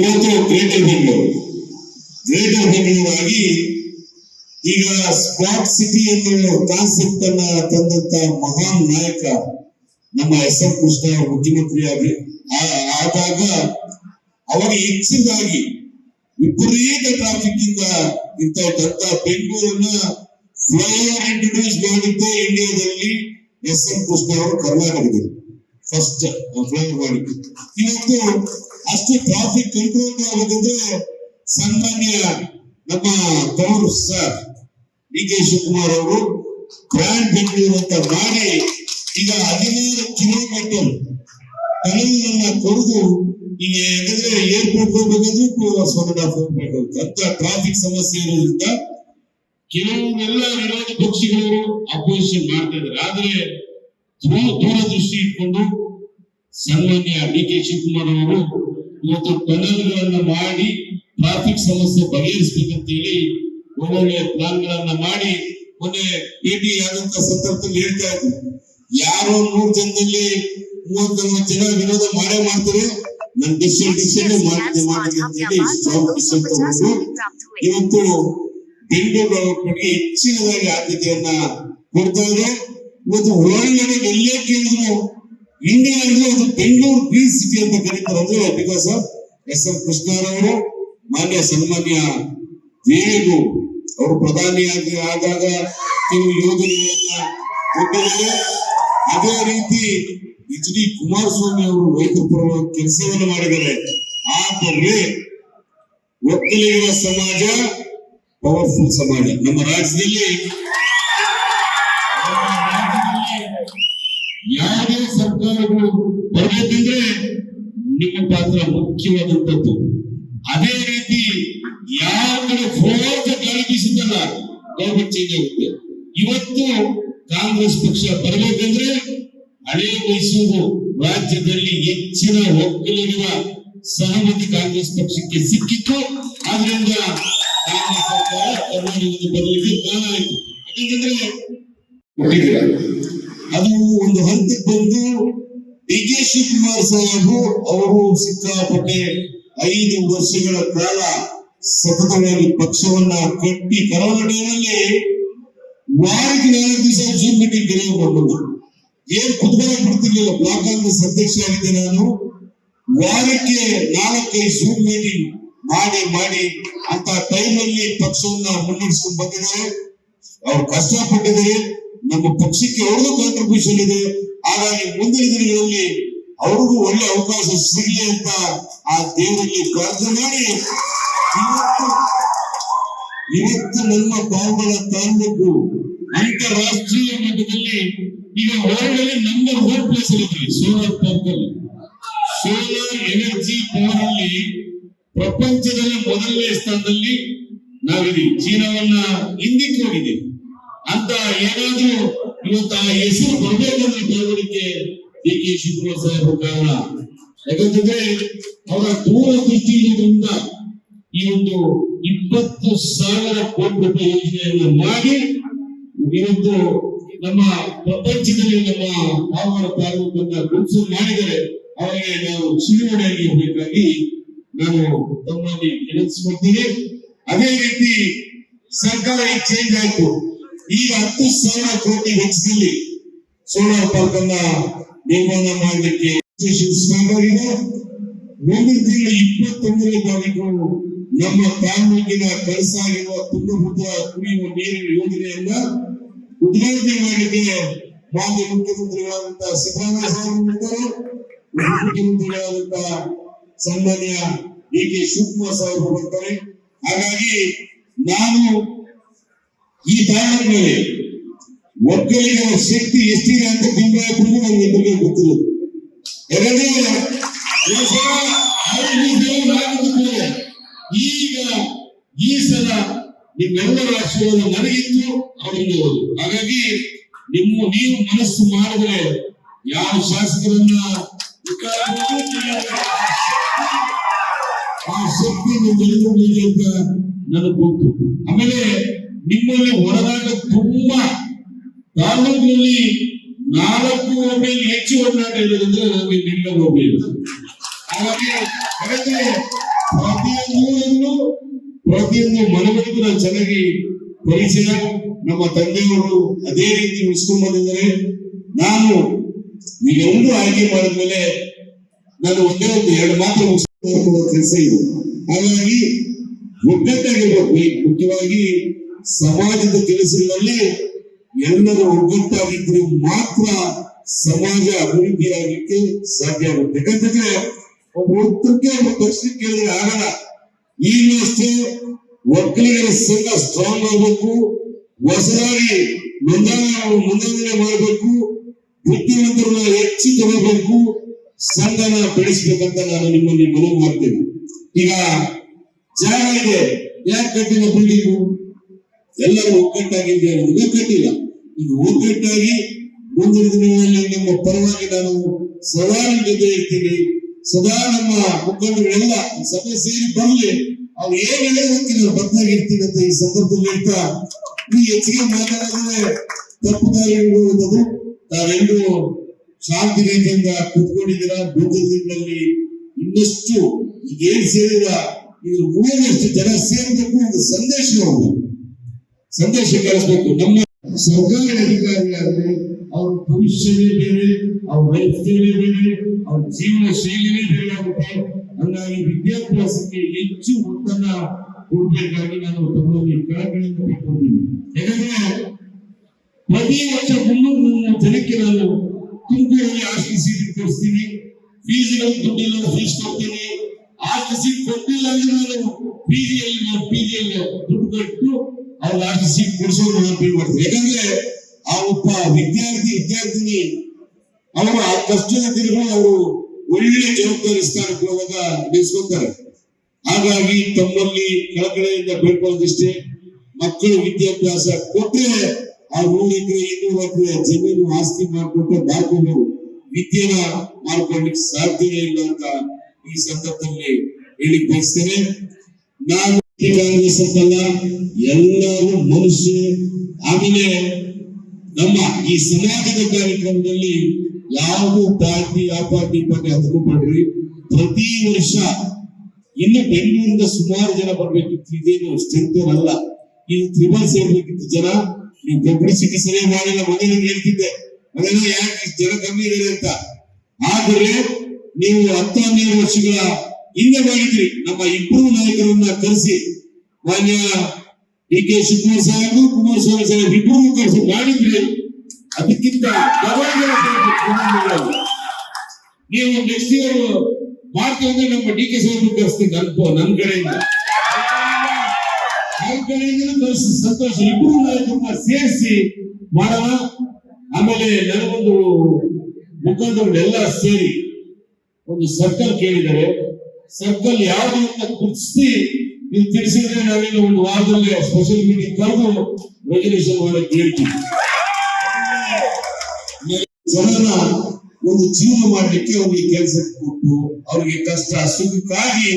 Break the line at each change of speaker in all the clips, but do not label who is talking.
ಇವತ್ತು creative Bengaluru creative Bengaluru ಆಗಿ ಈಗ ಸ್ಪಾಟ್ ಸಿಟಿ ಎನ್ನುವ ಕಾನ್ಸೆಪ್ಟ್ ಅನ್ನ ತಂದಂತ ಮಹಾನ್ ನಾಯಕ ನಮ್ಮ ಎಸ್ ಎಂ ಕೃಷ್ಣ ಅವರು ಮುಖ್ಯಮಂತ್ರಿ ಆಗಿ ಆದಾಗ ಅವಾಗ ಹೆಚ್ಚಿನದಾಗಿ ವಿಪರೀತ ಟ್ರಾಫಿಕ್ ಇಂದ ಇರ್ತಾ ಇದ್ದಂತ ಬೆಂಗಳೂರನ್ನ ಫ್ಲೈಓವರ್ ಇಂಟ್ರೊಡ್ಯೂಸ್ ಮಾಡಿದ್ದೆ ಇಂಡಿಯಾದಲ್ಲಿ ಎಸ್ ಎಂ ಕೃಷ್ಣ ಅವರು ಕರ್ನಾಟಕದಲ್ಲಿ ಫಸ್ಟ್ ಫ್ಲೈಓವರ್ ಮಾಡಿದ್ದು. ಇವತ್ತು ಅಷ್ಟು ಟ್ರಾಫಿಕ್ ಕಂಟ್ರೋಲ್ ಆಗದಿದ್ರೆ ಸನ್ಮಾನ್ಯ ನಮ್ಮ ತವರು ಸರ್ ಡಿ ಕೆ ಶಿವಕುಮಾರ್ ಅವರು ಗ್ರ್ಯಾಂಡ್ ಬೆಂಗಳೂರು ಅಂತ ಮಾಡಿ ಈಗ ಹದಿನಾರು ಕಿಲೋಮೀಟರ್ ಟನಲ್ ಕೊಡದು ಈಗ ಯಾಕಂದ್ರೆ airport ಹೋಗ್ಬೇಕಾದ್ರೂ two hours one and half ಹೋಗ್ಬೇಕಾಗುತ್ತೆ ಅಂತ ಟ್ರಾಫಿಕ್ ಸಮಸ್ಯೆ ಇರೋದ್ರಿಂದ ಕೆಲವೊಂದೆಲ್ಲ ವಿರೋಧ ಪಕ್ಷಿಗಳು ಅಪೋಸಿಷನ್ ಮಾಡ್ತಾ ಇದ್ದಾರೆ. ಆದ್ರೆ ದೂರ- ದೂರದೃಷ್ಟಿ ಇಟ್ಕೊಂಡು ಸನ್ಮಾನ್ಯ ಡಿ ಕೆ ಶಿವಕುಮಾರ್ ಅವರು ಇವತ್ತು ಟನಲ್ಗಳನ್ನ ಮಾಡಿ ಟ್ರಾಫಿಕ್ ಸಮಸ್ಯೆ ಬಗೆಹರಿಸಬೇಕಂತ ಹೇಳಿ ಒಳ್ಳೊಳ್ಳೆ ಪ್ಲಾನ್ ಗಳನ್ನ ಮಾಡಿ ಮೊನ್ನೆ ಭೇಟಿ ಆದಂತ ಸಂದರ್ಭದಲ್ಲಿ ಹೇಳ್ತಾ ಇದ್ರು. ಯಾರೋ ನೂರ್ ಜನದಲ್ಲಿ ಮೂವತ್ ನಲ್ವತ್ತು ಜನ ವಿರೋಧ ಮಾಡೇ ಮಾಡ್ತಾರೆ. ನನ್ ಸ್ಟ್ರಾಂಗ್ ಡಿಸಿಷನ್ ತಗೊಂಡು ಇವತ್ತು ಬೆಂಗಳೂರು ಬಗ್ಗೆ ಹೆಚ್ಚಿನದಾಗಿ ಆದ್ಯತೆಯನ್ನ ಕೊಡ್ತಾ ಇದೆ ಇವತ್ತು ಹೊರಗಡೆ ಎಲ್ಲೇ ಕೇಳಿದ್ರು ಇಂಡಿಯಾ ಅಂದ್ರೆ ಅದು ಬೆಂಗಳೂರು ಗ್ರೀನ್ ಸಿಟಿ ಅಂತ ಕರೀತಾರೆ ಬಿಕಾಸ್ ಆಫ್ ಎಸ್ ಎಂ ಕೃಷ್ಣರವರು ಮಾನ್ಯ ಸನ್ಮಾನ್ಯ ದೇವಿಗೂ ಅವರು ಪ್ರಧಾನಿಯಾಗಿ ಆದಾಗ ಕೆಲವು ಯೋಜನೆಗಳನ್ನ ಕೊಟ್ಟಿದ್ದಾರೆ. ಅದೇ ರೀತಿ ಎಚ್ ಡಿ ಕುಮಾರಸ್ವಾಮಿ ಅವರು ರೈತರ ಪರವಾಗಿ ಕೆಲಸವನ್ನು ಮಾಡಿದ್ದಾರೆ. ಆದರೆ ಒಕ್ಕಲಿಗರ ಸಮಾಜ ಪವರ್ಫುಲ್ ಸಮಾಜ. ನಮ್ಮ ರಾಜ್ಯದಲ್ಲಿ ಸರ್ಕಾರಗಳು ಬರಬೇಕಂದ್ರೆ ನಿಮ್ಮ ಪಾತ್ರ ಮುಖ್ಯವಾದಂಥದ್ದು. ಅದೇ ರೀತಿ ಯಾವ ಕಡೆ ಕಲ್ಪಿಸಿದ್ದಲ್ಲ ಗಾಳಿ ಬೀಸುತ್ತಲ್ಲ ಗೌರ್ಮೆಂಟ್ ಚೇಂಜ್ ಆಗುತ್ತೆ ಇವತ್ತು ಕಾಂಗ್ರೆಸ್ ಪಕ್ಷ ಬರಬೇಕಂದ್ರೆ ಹಳೆ ಮೈಸೂರು ರಾಜ್ಯದಲ್ಲಿ ಹೆಚ್ಚಿನ ಒಕ್ಕಲಿಗರ ಸಹಮತಿ ಕಾಂಗ್ರೆಸ್ ಪಕ್ಷಕ್ಕೆ ಸಿಕ್ಕಿತ್ತು. ಆದ್ರಿಂದ ಕಾಂಗ್ರೆಸ್ ಸರ್ಕಾರ ಕರ್ನಾಟಕದಲ್ಲಿ ಬರಲಿಕ್ಕೆ ಕಾರಣ ಆಯಿತು. ಯಾಕಂತಂದ್ರೆ ಕೊಟ್ಟಿದ್ದೀರ ಅದು ಒಂದು ಹಂತಕ್ಕೆ ಬಂದು ಡಿ ಕೆ ಶಿವಕುಮಾರ್ ಅವರು ಸಿಕ್ಕಾಪಟ್ಟೆ ಐದು ವರ್ಷಗಳ ಕಾಲ ಸತತವಾಗಿ ಪಕ್ಷವನ್ನ ಕಟ್ಟಿ ಕರಾವಳಿಯಲ್ಲಿ ವಾರಕ್ಕೆ ನಾಲ್ಕು ದಿವಸ ಜೂಮ್ ಮೀಟಿಂಗ್ ಕರೆಯಬಹುದು ಏನ್ ಕುತೂಹಲ ಬ್ಲಾಕ್ ಕಾಂಗ್ರೆಸ್ ಅಧ್ಯಕ್ಷ ಆಗಿದ್ದೆ ನಾನು. ವಾರಕ್ಕೆ ನಾಲ್ಕೈದು ಜೂಮ್ ಮೀಟಿಂಗ್ ಮಾಡಿ ಮಾಡಿ ಅಂತ ಟೈಮಲ್ಲಿ ಪಕ್ಷವನ್ನ ಮುನ್ನಡೆಸ್ಕೊಂಡು ಬಂದಿದ್ದಾರೆ. ಅವ್ರು ಕಷ್ಟಪಟ್ಟಿದ್ದಾರೆ. ನಮ್ಮ ಪಕ್ಷಕ್ಕೆ ಅವ್ರದ್ದು ಕಾಂಟ್ರಿಬ್ಯೂಷನ್ ಇದೆ. ಹಾಗಾಗಿ ಮುಂದಿನ ದಿನಗಳಲ್ಲಿ ಅವ್ರಿಗೂ ಒಳ್ಳೆ ಅವಕಾಶ ಸಿಗಲಿ ಅಂತ ಆ ದೇವರಿಗೆ ಪ್ರಾರ್ಥನೆ ಮಾಡಿ. ಇವತ್ತು ನಮ್ಮ ಪಾವುಗಳ ತಾಲೂಕು ಅಂತಾರಾಷ್ಟ್ರೀಯ ಮಟ್ಟದಲ್ಲಿ ಈಗ ವರ್ಲ್ಡ್ ನಂಬರ್ ಒನ್ ಪ್ಲೇಸ್ ಇರುತ್ತೆ ಸೋಲಾರ್ ಪಾರ್ಕ್ ಅಲ್ಲಿ. ಸೋಲಾರ್ ಎನರ್ಜಿ ಪವರ್ ಅಲ್ಲಿ ಪ್ರಪಂಚದಲ್ಲಿ ಮೊದಲನೇ ಸ್ಥಾನದಲ್ಲಿ ನಾವಿದೀವಿ ಚೀನಾವನ್ನ ಹಿಂದಿಕ್ಕೆ ಹೋಗಿದ್ದೀವಿ ಅಂತ ಏನಾದ್ರೂ ಇವತ್ತು ಆ ಹೆಸರು ಬರ್ಬೇಕಂದ್ರೆ ಬೆಳವಣಿಗೆ ಡಿ ಕೆ ಶಿವಕುಮಾರ್ ಸಾಹೇಬರು ಕಾರಣ. ಯಾಕಂತಂದ್ರೆ ಅವರ ದೂರದೃಷ್ಟಿ ಇರೋದ್ರಿಂದ ಈ ಒಂದು ಇಪ್ಪತ್ತು ಸಾವಿರ ಕೋಟಿ ರೂಪಾಯಿ ಯೋಜನೆಯನ್ನು ಮಾಡಿ, ಇವತ್ತು ನಮ್ಮ ಪ್ರಪಂಚದಲ್ಲಿ ನಮ್ಮ ಪಾವನ ತಾಲೂಕನ್ನ ಗುರುಸು ಮಾಡಿದರೆ ಅವರಿಗೆ ನಾವು ಚಿರುವಣೆಯಾಗಿ ಇರಬೇಕಾಗಿ ನಾನು ತಮ್ಮಲ್ಲಿ ವಿನಂತಿಸ್ಕೊಳ್ತೀನಿ. ಅದೇ ರೀತಿ ಸರ್ಕಾರ ಈಗ ಚೇಂಜ್ ಆಯ್ತು. ಈಗ ಹತ್ತು ಸಾವಿರ ಕೋಟಿ ವೆಚ್ಚದಲ್ಲಿ ಸೋಲಾರ್ ಪಾರ್ಕ್ ಅನ್ನ ನಿರ್ಮಾಣ ಮಾಡಲಿಕ್ಕೆ ಇದೆ. ಒಂದು ತಿಂಗಳು ಇಪ್ಪತ್ತೊಂದನೇ ತಾರೀಕು ನಮ್ಮ ತಾಲೂಕಿನ ಕನಸಾಗಿರುವ ತುಂಗಭದ್ರಾ ಕುಡಿಯುವ ನೀರಿನ ಯೋಜನೆಯನ್ನ ಉದ್ಘಾಟನೆ ಮಾಡಲಿಕ್ಕೆ ಮಾಜಿ ಮುಖ್ಯಮಂತ್ರಿಗಳಾದಂತಹ ಸಿದ್ದರಾಮಯ್ಯ ಸಾಹೇಬರು ಇದ್ದಾರೆ ಮುಖ್ಯಮಂತ್ರಿಗಳಾದಂತಹ ಸನ್ಮಾನ್ಯ ಡಿ ಕೆ ಶಿವಕುಮಾರ್ ಸಾಹೇಬರು ಬರ್ತಾರೆ ಹಾಗಾಗಿ ನಾನು ಈ ತಾಲೂಕಿನಲ್ಲಿ ಒಕ್ಕಲಿಗರ ಶಕ್ತಿ ಎಷ್ಟಿದೆ ಅಂತ ತುಂಬಾ ನನಗೆ ನಮಗೆ ಗೊತ್ತಿರೋದು ಗೊತ್ತಿಲ್ಲ. ಎರಡನೇ ಈಗ ಈ ಸಲ ನಿಮ್ಮೆಲ್ಲರ ಆಶೀರ್ವಾದ ನನಗಿತ್ತು, ಅವರಿಗೆ ಹಾಗಾಗಿ ನಿಮ್ಮ ನೀವು ಮನಸ್ಸು ಮಾಡಿದ್ರೆ ಯಾರು ಶಾಸಕರನ್ನ ಆ ಶಕ್ತಿ ನಿಮ್ಮೆಲ್ಲರೂ ನನಗೆ ಗೊತ್ತು. ಆಮೇಲೆ ನಿಮ್ಮಲ್ಲಿ ಹೊರದಾಗ ತುಂಬಾ. ತಾಲೂಕಿನಲ್ಲಿ ನಾಲ್ಕು ಒಬ್ಬೆಯಲ್ಲಿ ಹೆಚ್ಚು ಒಡನಾಟ ಇರೋದಂದ್ರೆ ನಿಮ್ಮ ನಿಲ್ಲ ಒಬ್ಬೆ ಹಾಗಾಗಿ ಪ್ರತಿಯೊಂದು ಮನೆಗಳಿಗೂ ನಾವು ಚೆನ್ನಾಗಿ ಪರಿಚಯ. ನಮ್ಮ ತಂದೆಯವರು ಅದೇ ರೀತಿ ಉಳಿಸ್ಕೊಂಡ್ ಬಂದಿದ್ದಾರೆ. ನಾನು ನೀವೆಲ್ಲರೂ ಆಯ್ಕೆ ಮಾಡಿದ್ಮೇಲೆ ನಾನು ಒಂದೇ ಒಂದು ಎರಡು ಮಾತ್ರ ಕೆಲಸ ಇದೆ. ಹಾಗಾಗಿ ಒಗ್ಗಟ್ಟಾಗಿರ್ಬೇಕು ಮುಖ್ಯವಾಗಿ ಸಮಾಜದ ಕೆಲಸಗಳಲ್ಲಿ ಎಲ್ಲರೂ ಒಗ್ಗಟ್ಟಾಗಿದ್ರೆ ಮಾತ್ರ ಸಮಾಜ ಅಭಿವೃದ್ಧಿಯಾಗಲಿಕ್ಕೆ ಸಾಧ್ಯ ಆಗುತ್ತೆ. ಯಾಕಂತಂದ್ರೆ ಒಬ್ಬ ಉತ್ತರಕ್ಕೆ ಒಬ್ಬ ಪ್ರಶ್ನೆ ಕೇಳಿದ್ರೆ ಆಗಲ್ಲ. ಈಗಲೂ ಅಷ್ಟೇ ಒಕ್ಕಲಿಗರ ಸಂಘ ಸ್ಟ್ರಾಂಗ್ ಆಗಬೇಕು. ಹೊಸದಾಗಿ ನೋಂದಣಿ ನೋಂದಣಿ ಮಾಡಬೇಕು. ಬುದ್ಧಿವಂತರನ್ನ ಹೆಚ್ಚಿ ತಗೋಬೇಕು. ಸಂಘನ ಬೆಳೆಸ್ಬೇಕಂತ ನಾನು ನಿಮ್ಮಲ್ಲಿ ಮನವಿ ಮಾಡ್ತೇನೆ. ಈಗ ಜಾಗ ಇದೆ. ಯಾಕೆ ಕಟ್ಟಿನ ಬಿಲ್ಡಿಂಗು ಎಲ್ಲರೂ ಒಗ್ಗಟ್ಟಾಗಿದ್ದೇವೆ ಒಗ್ಗಟ್ಟಿಲ್ಲ ಈಗ ಒಗ್ಗಟ್ಟಾಗಿ ಮುಂದಿನ ದಿನಗಳಲ್ಲಿ ನಿಮ್ಮ ಪರವಾಗಿ ನಾನು ನಿಮ್ಮ ಜೊತೆ ಇರ್ತೀನಿ. ಸದಾ ನಮ್ಮ ಮುಖಂಡಗಳೆಲ್ಲ ಸಭೆ ಸೇರಿ ಬರಲಿ ಅವ್ರು ಏನ್ ಹೇಳೋದಕ್ಕೆ ನಾನು ಬದ್ದಾಗಿರ್ತೀನಿ ಅಂತ ಈ ಸಂದರ್ಭದಲ್ಲಿ ಹೇಳ್ತಾ, ಈ ಹೆಚ್ಚಿಗೆ ಮಾತಾಡಿದ್ರೆ ತಪ್ಪು ದಾರಿ ಹೋಗುವುದು ತಾವೆಲ್ಲರೂ ಶಾಂತಿ ರೀತಿಯಿಂದ ಕೂತ್ಕೊಂಡಿದ್ದೀರಾ? ದಿನಗಳಲ್ಲಿ ಇನ್ನಷ್ಟು ಏನ್ ಸೇರಿದ ಇದ್ರ ಮೂರಷ್ಟು ಜನ ಸೇರಬೇಕು ಒಂದು ಸಂದೇಶ ಹೋಗ್ಬೇಕು ಸಂದೇಶ ಕಳಿಸ್ಬೇಕು. ನಮ್ಮ ಸರ್ಕಾರಿ ಅಧಿಕಾರಿ ಆದ್ರೆ ಅವ್ರ ಭವಿಷ್ಯವೇ ಬೇರೆ, ಅವ್ರ ಲೈಫ್ ಬೇರೆ, ಅವ್ರ ಜೀವನ ಶೈಲಿನೇ ಬೇರೆ ಆಗುತ್ತೆ. ಹಂಗಾಗಿ ವಿದ್ಯಾಭ್ಯಾಸಕ್ಕೆ ಹೆಚ್ಚು ಒತ್ತನ್ನ ಕೊಡಬೇಕಾಗಿ ನಾನು ತಮ್ಮಲ್ಲಿ ಕಳಕಳಿಯಿಂದ ಕೇಳ್ಕೊಳ್ತೀನಿ ಯಾಕಂದ್ರೆ ಪ್ರತಿ ವರ್ಷ ಮುನ್ನೂರು ಜನಕ್ಕೆ ನಾನು ತುಮಕೂರಲ್ಲಿ ಆಸ್ತಿ ಸೀಟ್ ಕೊಡಿಸ್ತೀನಿ. ಫೀಸ್ ದುಡ್ಡಿಲ್ಲ, ಫೀಸ್ ಕೊಡ್ತೀನಿ. ಆಸ್ತಿ ಸೀಟ್ ಕೊಟ್ಟಿಲ್ಲ ಅಂದ್ರೆ ನಾನು ಪಿಜಿಯಲ್ಲಿ ಪಿಜಿಯಲ್ಲಿ ದುಡ್ಡು ಕೊಟ್ಟು ಅವ್ರ ಲಾಸ್ಟ್ ಸೀಟ್ ಕೊಡಿಸೋದು ಫೀಲ್ ಯಾಕಂದ್ರೆ ಆ ಒಬ್ಬ ವಿದ್ಯಾರ್ಥಿ, ವಿದ್ಯಾರ್ಥಿನಿ, ಅವರು ಆ ಕಷ್ಟದ ದಿನಗಳು ಅವರು ಒಳ್ಳೆ ಜವಾಬ್ದಾರಿ ಸ್ಥಾನಕ್ಕೆ ಹೋದಾಗ ನಡೆಸ್ಕೊತಾರೆ ಹಾಗಾಗಿ ತಮ್ಮಲ್ಲಿ ಕಳಕಳೆಯಿಂದ ಬೇಡ್ಕೊಳ್ಳೋದಿಷ್ಟೇ ಮಕ್ಕಳು ವಿದ್ಯಾಭ್ಯಾಸ ಕೊಟ್ಟರೆ ಆ ಎಕರೆ ಇನ್ನೂರು ಎಕರೆ ಜಮೀನು ಆಸ್ತಿ ಮಾಡಿಕೊಟ್ಟು ಬಾಳ್ಕೊಂಡು ವಿದ್ಯೆನ ಮಾಡ್ಕೊಳ್ಲಿಕ್ಕೆ ಸಾಧ್ಯವೇ ಇಲ್ಲ ಅಂತ ಈ ಸಂದರ್ಭದಲ್ಲಿ ಹೇಳಿ ಬಯಸ್ತೇನೆ. ನಾನು ಕಾಂಗ್ರೆಸ್ ಅಂತಲ್ಲ ಎಲ್ಲರೂ ಮನುಷ್ಯ ಆಮೇಲೆ ನಮ್ಮ ಈ ಸಮಾಜದ ಕಾರ್ಯಕ್ರಮದಲ್ಲಿ ಯಾವುದು ಪಾರ್ಟಿ ಆ ಪಾರ್ಟಿ ಪಾರ್ಟಿ ಹತ್ಕೊಬೇಡ್ರಿ ಪ್ರತಿ ವರ್ಷ ಇನ್ನು ಬೆಂಗಳೂರಿಂದ ಸುಮಾರು ಜನ ಬರ್ಬೇಕಿತ್ತು. ಇದೇನು ಸ್ಟ್ರೆಂತ್ ಅಲ್ಲ ಇದು ತ್ರಿಬಲ್ ಸೇರ್ಬೇಕಿತ್ತು ಜನ. ನೀವು ಪಬ್ಲಿಸಿಟಿ ಸರಿ ಮಾಡಿಲ್ಲ. ಮೊದಲು ಹೇಳ್ತಿದ್ದೆ ಅದೆಲ್ಲ ಯಾಕೆ ಜನ ಕಮ್ಮಿ ಇರಲಿ ಅಂತ. ಆದರೆ ನೀವು ಹತ್ತು ಹನ್ನೆರಡು ವರ್ಷಗಳ ಹಿಂದೆ ಮಾಡಿದ್ರಿ ನಮ್ಮ ಇಬ್ಬರು ನಾಯಕರನ್ನ ಕರೆಸಿ ಮಾನ್ಯ ಡಿ ಕೆ ಶಿವಕುಮಾರ್ ಸಾಹೇಬ್ ಕುಮಾರಸ್ವಾಮಿ ಸಾಹೇಬ್ ಇಬ್ಬರು ಕರೆಸಿ ಮಾಡಿದ್ರಿ ಅದಕ್ಕಿಂತ ನೀವು ನೆಕ್ಸ್ಟ್ ಇಯರ್ ಮಾಡ್ತೀವಿ ನಮ್ಮ ಡಿ ಕೆ ಸಾಹೇಬ್ ಕರೆಸ್ತೀನಿ ಅಲ್ಪ ನನ್ ಕಡೆಯಿಂದ ಸಂತೋಷ ಇಬ್ರು ನಾಯಕರನ್ನ ಸೇರಿಸಿ ಮಾಡೋಣ. ಆಮೇಲೆ ನನಗೊಂದು ಮುಖಂಡರುಗಳೆಲ್ಲ ಸೇರಿ ಒಂದು ಸರ್ಕಲ್ ಕೇಳಿದ್ದಾರೆ. ಸರ್ಕಲ್ ಯಾವುದು ಅಂತ ಗುರುತಿಸಿ ನೀವು ತಿಳಿಸಿದ್ರೆ ನಾವೇನು ಒಂದು ವಾರದಲ್ಲಿ ಸ್ಪೆಷಲ್ ಮೀಟಿಂಗ್ ಕರೆದು ರೆಗ್ಯುಲೇಷನ್ ಮಾಡಕ್ಕೆ ಹೇಳ್ತೀವಿ ಜನರ ಒಂದು ಜೀವನ ಮಾಡ್ಲಿಕ್ಕೆ ಅವ್ರಿಗೆ ಕೆಲಸ ಕೊಟ್ಟು ಅವ್ರಿಗೆ ಕಷ್ಟ, ಸುಖಕ್ಕಾಗಿ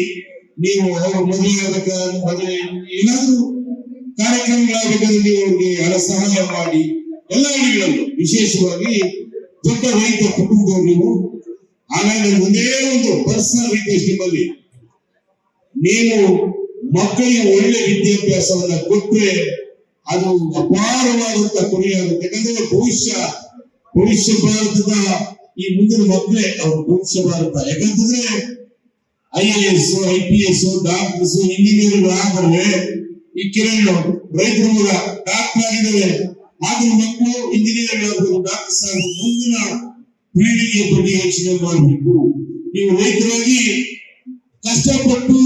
ನೀವು ಅವ್ರ ಮದುವೆ ಆಗ್ಬೇಕಾದ್ರೆ ಮದುವೆ, ಏನಾದ್ರು ಕಾರ್ಯಕ್ರಮಗಳಾಗಬೇಕಾದ್ರೆ ನೀವು ಅವ್ರಿಗೆ ಹಣ ಸಹಾಯ ಮಾಡಿ, ಎಲ್ಲ ಹಳ್ಳಿಗಳಲ್ಲೂ ವಿಶೇಷವಾಗಿ ದೊಡ್ಡ ರೈತ ಕುಟುಂಬದವರು ನೀವು ಹಾಗಾಗಿ ಒಂದೇ ಒಂದು ಪರ್ಸನಲ್ ರಿಕ್ವೆಸ್ಟ್ ನಿಮ್ಮಲ್ಲಿ. ನೀವು ಮಕ್ಕಳಿಗೆ ಒಳ್ಳೆ ವಿದ್ಯಾಭ್ಯಾಸವನ್ನ ಕೊಟ್ಟರೆ ಅದು ಅಪಾರವಾದಂತ ಕೊನೆಯಾಗುತ್ತೆ ಯಾಕಂದ್ರೆ ಭವಿಷ್ಯ ಭವಿಷ್ಯ ಭಾರತದ ಈ ಮುಂದಿನ ಮಕ್ಕಳೇ ಅವರು ಭವಿಷ್ಯ ಭಾರತ. ಯಾಕಂತಂದ್ರೆ I A S I P S doctors engineer ಆದರೆ ಈ ಕಿರಣ್ ರೈತರ ಡಾಕ್ಟರ್ ಆಗಿದ್ದಾರೆ. ಆದ್ರೂ ಮಕ್ಕಳು ಇಂಜಿನಿಯರ್ ಆಗ್ಬೋದು ಡಾಕ್ಟರ್ಸ್ ಆಗ್ಬೋದು ಮುಂದಿನ ಪೀಳಿಗೆ ಬಗ್ಗೆ ಯೋಚನೆ ಮಾಡಬೇಕು. ನೀವು ರೈತರಾಗಿ ಕಷ್ಟಪಟ್ಟು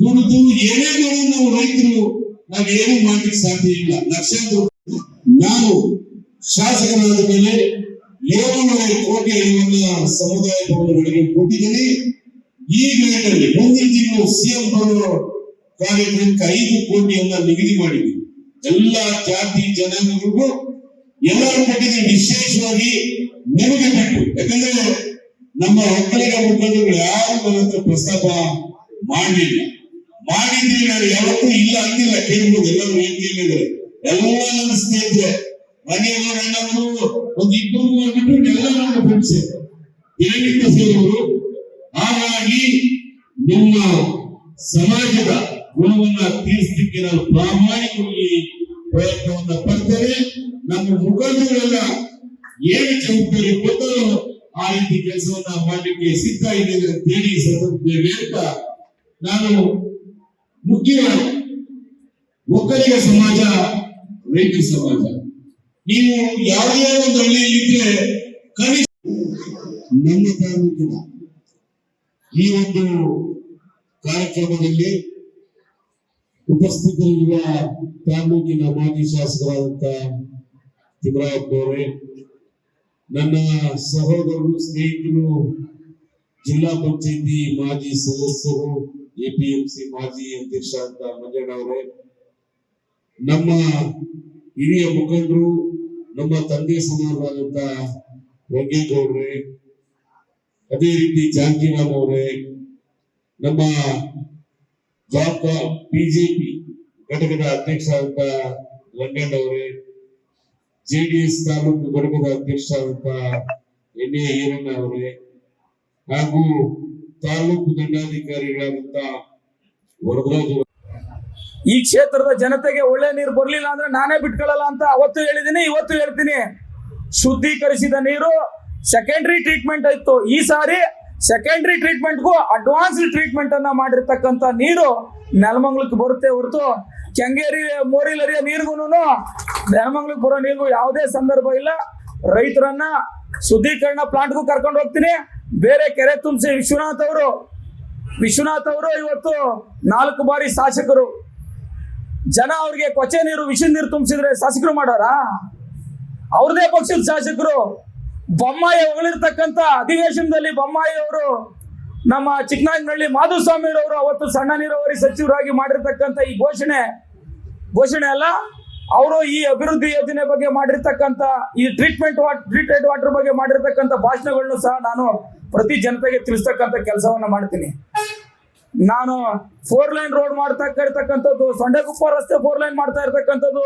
ದುಡಿದು ಏನೇ ಮಾಡಿ ನಾವು ರೈತರು, ನಾವು ಏನು ಮಾಡ್ಲಿಕ್ಕೆ ಸಾಧ್ಯ ಇಲ್ಲ. ಲಕ್ಷಾಂತರ ನಾನು ಶಾಸಕರಾದ ಮೇಲೆ ಏಳುನೂರು ಕೋಟಿ ಹಣವನ್ನ ಸಮುದಾಯ ಭವನಗಳಿಗೆ ಕೊಟ್ಟಿದ್ದೀನಿ ಈ ವೇಳೆಯಲ್ಲಿ ಮುಂದಿನ ತಿಂಗಳು ಸಿಎಂ ಬರೋ ಕಾರ್ಯಕ್ರಮಕ್ಕೆ ಐದು ಕೋಟಿಯನ್ನ ನಿಗದಿ ಮಾಡಿದ್ದೀವಿ ಎಲ್ಲಾ ಜಾತಿ, ಜನಾಂಗಗಳಿಗೂ ಎಲ್ಲರೂ ಕೊಟ್ಟಿದ್ದೀವಿ ವಿಶೇಷವಾಗಿ ನಿಮಗೆ ಬಿಟ್ಟು. ಯಾಕಂದ್ರೆ ನಮ್ಮ ಒಕ್ಕಲಿಗ ಮುಖಂಡರು ಯಾರು ಹತ್ರ ಪ್ರಸ್ತಾಪ ಮಾಡಲಿಲ್ಲ. ಮಾಡಿದ್ರೆ ನಾನು ಯಾವತ್ತೂ ಇಲ್ಲ ಅಂದಿಲ್ಲ. ಕೇಳ್ಬೋದು ಎಲ್ಲರೂ ವೇದಿಕೆಯಲ್ಲಿದ್ದಾರೆ ಎಲ್ಲ ನನ್ನ ಸ್ನೇಹಿತರೆ ಮನೆಯವರು ಒಂದು ಇಬ್ಬರು ಬಿಟ್ಟು ಎಲ್ಲ ನನ್ನ ಫ್ರೆಂಡ್ಸ್ ದಿನನಿತ್ಯ ಸೇರುವರು ಹಾಗಾಗಿ ನಿಮ್ಮ ಸಮಾಜದ ಗುಣವನ್ನ ತೀರಿಸಲಿಕ್ಕೆ ನಾನು ಪ್ರಾಮಾಣಿಕವಾಗಿ ಪ್ರಯತ್ನವನ್ನ ಪಡ್ತೇನೆ ನಮ್ಮ ಮುಖಂಡಗಳೆಲ್ಲ ಏನು ಜವಾಬ್ದಾರಿ ಕೊಟ್ಟರು ಆ ರೀತಿ ಕೆಲಸವನ್ನ ಮಾಡಲಿಕ್ಕೆ ಸಿದ್ಧ ಇದ್ದೇವೆ ಅಂತ ಹೇಳಿ ಸಂದರ್ಭದಲ್ಲಿ ಹೇಳ್ತಾ ನಾನು ಮುಖ್ಯವಾಗಿ ಒಕ್ಕಲಿಗ ಸಮಾಜ, ರೈತ ಸಮಾಜ. ನೀವು ಯಾವುದೇ ಒಂದು ಹಳ್ಳಿಯಲ್ಲಿದ್ರೆ ಕನಿಷ್ಠ ನಮ್ಮ ತಾಲೂಕಿನ ಈ ಒಂದು ಕಾರ್ಯಕ್ರಮದಲ್ಲಿ ಉಪಸ್ಥಿತರಿರುವ ತಾಲೂಕಿನ ಮಾಜಿ ಶಾಸಕರಾದಂತ ತಿಮ್ಮರಾಯಪ್ಪನವರೇ ನನ್ನ ಸಹೋದರರು, ಸ್ನೇಹಿತರು, ಜಿಲ್ಲಾ ಪಂಚಾಯತಿ ಮಾಜಿ ಸದಸ್ಯರು, ಎಪಿಎಂಸಿ ಮಾಜಿ ಅಧ್ಯಕ್ಷ ಅಂತ ಮಂಜಣ್ಣವರೇ ನಮ್ಮ ಹಿರಿಯ ಮುಖಂಡರು, ನಮ್ಮ ತಂದೆ ಸಮಾನರಾದಂತ ರಂಗೇಗೌಡ್ರೆ ಅದೇ ರೀತಿ ಜಾನಕಿರಾಮ್ ಅವರೇ, ನಮ್ಮ ಜಾಬ್ ಬಿಜೆಪಿ ಘಟಕದ ಅಧ್ಯಕ್ಷ ಅಂತ ರಂಗಣ್ಣ ಅವರೇ ಜೆಡಿಎಸ್ ತಾಲೂಕು ಘಟಕದ ಅಧ್ಯಕ್ಷ ಅಂತ ಎನ್ ಎ ಈರಣ್ಣ ಅವರೇ, ಹಾಗೂ ತಾಲೂಕು ದಂಡಾಧಿಕಾರಿಗಳಾದಂತ ವರದರಾಜ್
ಈ ಕ್ಷೇತ್ರದ ಜನತೆಗೆ ಒಳ್ಳೆ ನೀರು ಬರ್ಲಿಲ್ಲ ಅಂದ್ರೆ ನಾನೇ ಬಿಟ್ಕೊಳ್ಳಲ್ಲ ಅಂತ ಅವತ್ತು ಹೇಳಿದೀನಿ ಇವತ್ತು ಹೇಳ್ತೀನಿ. ಶುದ್ಧೀಕರಿಸಿದ ನೀರು ಸೆಕೆಂಡರಿ ಟ್ರೀಟ್ಮೆಂಟ್ ಆಯ್ತು. ಈ ಸಾರಿ ಸೆಕೆಂಡರಿ ಟ್ರೀಟ್ಮೆಂಟ್ಗೂ ಅಡ್ವಾನ್ಸ್ ಟ್ರೀಟ್ಮೆಂಟ್ ಅನ್ನ ಮಾಡಿರ್ತಕ್ಕಂಥ ನೀರು ನೆಲಮಂಗ್ಲಕ್ಕೆ ಬರುತ್ತೆ ಹೊರತು. ಕೆಂಗೇರಿ, ಮೋರಿಲರಿಯ ನೀರಿಗೂ ನೆಲಮಂಗ್ಲಕ್ಕೆ ಬರೋ ನೀರಿಗೂ ಯಾವುದೇ ಸಂದರ್ಭ ಇಲ್ಲ. ರೈತರನ್ನ ಶುದ್ಧೀಕರಣ ಪ್ಲಾಂಟ್ಗೂ ಕರ್ಕೊಂಡು ಹೋಗ್ತೀನಿ. ಬೇರೆ ಕೆರೆ ತುಂಬಿಸಿ ವಿಶ್ವನಾಥ್ ಅವರು ವಿಶ್ವನಾಥ್ ಅವರು ಇವತ್ತು ನಾಲ್ಕು ಬಾರಿ ಶಾಸಕರು. ಜನ ಅವ್ರಿಗೆ ಕೊಚ್ಚೆ ನೀರು, ವಿಷ ನೀರು ತುಂಬಿಸಿದ್ರೆ ಶಾಸಕರು ಮಾಡೋರ? ಅವ್ರದೇ ಪಕ್ಷದ ಶಾಸಕರು. ಬೊಮ್ಮಾಯಿ ಹೊಗಳಿರ್ತಕ್ಕಂಥ ಅಧಿವೇಶನದಲ್ಲಿ ಬೊಮ್ಮಾಯಿ ಅವರು ನಮ್ಮ ಚಿಕ್ಕನಾಯಿನಹಳ್ಳಿ ಮಾಧುಸ್ವಾಮಿ ಅವರು ಅವತ್ತು ಸಣ್ಣ ನೀರಾವರಿ ಸಚಿವರಾಗಿ ಮಾಡಿರ್ತಕ್ಕಂಥ ಈ ಘೋಷಣೆ ಘೋಷಣೆ ಅಲ್ಲ, ಅವರು ಈ ಅಭಿವೃದ್ಧಿ ಯೋಜನೆ ಬಗ್ಗೆ ಮಾಡಿರ್ತಕ್ಕಂಥ, ಈ ಟ್ರೀಟ್ಮೆಂಟ್ ವಾಟ್ ಟ್ರೀಟೆಡ್ ವಾಟರ್ ಬಗ್ಗೆ ಮಾಡಿರ್ತಕ್ಕಂಥ ಭಾಷಣಗಳನ್ನು ಸಹ ನಾನು ಪ್ರತಿ ಜನತೆಗೆ ತಿಳಿಸ್ತಕ್ಕಂಥ ಕೆಲಸವನ್ನು ಮಾಡ್ತೀನಿ. ನಾನು ಫೋರ್ ಲೈನ್ ರೋಡ್ ಮಾಡ್ತಾ ಇರ್ತಕ್ಕಂಥದ್ದು ಸೊಂಡೆಗುಪ್ಪ ರಸ್ತೆ ಫೋರ್ ಲೈನ್ ಮಾಡ್ತಾ ಇರ್ತಕ್ಕಂಥದ್ದು,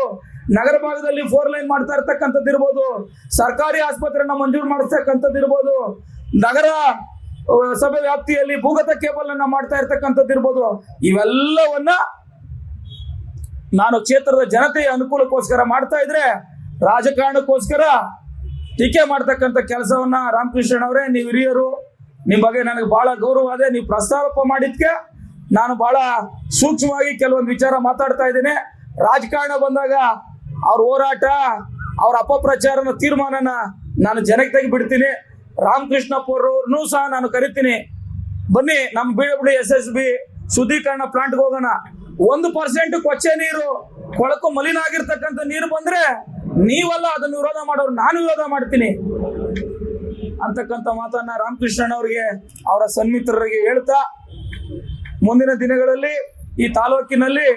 ನಗರ ಭಾಗದಲ್ಲಿ ಫೋರ್ ಲೈನ್ ಮಾಡ್ತಾ ಇರ್ತಕ್ಕಂಥದ್ದು ಇರ್ಬೋದು, ಸರ್ಕಾರಿ ಆಸ್ಪತ್ರೆನ ಮಂಜೂರು ಮಾಡಿಸ್ತಕ್ಕಂಥದ್ದು ಇರ್ಬೋದು, ನಗರ ಸಭೆ ವ್ಯಾಪ್ತಿಯಲ್ಲಿ ಭೂಗತ ಕೇಬಲ್ ಅನ್ನ ಮಾಡ್ತಾ ಇರ್ತಕ್ಕಂಥದ್ದು ಇರ್ಬೋದು, ಇವೆಲ್ಲವನ್ನ ನಾನು ಕ್ಷೇತ್ರದ ಜನತೆಯ ಅನುಕೂಲಕ್ಕೋಸ್ಕರ ಮಾಡ್ತಾ ಇದ್ರೆ ರಾಜಕಾರಣಕ್ಕೋಸ್ಕರ ಟೀಕೆ ಮಾಡ್ತಕ್ಕಂಥ ಕೆಲಸವನ್ನ ರಾಮಕೃಷ್ಣ ಅವರೇ ನೀವು ಹಿರಿಯರು ನಿಮ್ಮ ಬಗ್ಗೆ ನನಗೆ ಬಹಳ ಗೌರವ ಇದೆ ನೀವು ಪ್ರಸ್ತಾಪ ಮಾಡಿದ್ಕೆ ನಾನು ಬಹಳ ಸೂಕ್ಷ್ಮವಾಗಿ ಕೆಲವೊಂದು ವಿಚಾರ ಮಾತಾಡ್ತಾ ಇದ್ದೀನಿ. ರಾಜಕಾರಣ ಬಂದಾಗ ಅವ್ರ ಹೋರಾಟ, ಅವ್ರ ಅಪಪ್ರಚಾರನ ತೀರ್ಮಾನನ ನಾನು ಜನಕ್ಕೆ ತೆಗೆದ್ಬಿಡ್ತೀನಿ. ಬಿಡ್ತೀನಿ ಸಹ ನಾನು ಕರಿತೀನಿ. ಬನ್ನಿ, ನಮ್ಮ B W S S B ಶುದ್ಧೀಕರಣ ಪ್ಲಾಂಟ್ಗೆ ಹೋಗೋಣ. ಒಂದು ಪರ್ಸೆಂಟ್ ಕೊಚ್ಚೆ ನೀರು, ಕೊಳಕು ಮಲಿನ ಆಗಿರ್ತಕ್ಕಂಥ ನೀರು ಬಂದ್ರೆ ನೀವಲ್ಲ ಅದನ್ನು ವಿರೋಧ ಮಾಡೋರು, ನಾನು ವಿರೋಧ ಮಾಡ್ತೀನಿ. ಅಂತಕ್ಕಂಥ ಮಾತನ್ನ ರಾಮಕೃಷ್ಣನ್ ಅವರಿಗೆ ಅವರ ಸನ್ಮಿತ್ರರಿಗೆ ಹೇಳ್ತಾ ಮುಂದಿನ ದಿನಗಳಲ್ಲಿ ಈ ತಾಲೂಕಿನಲ್ಲಿ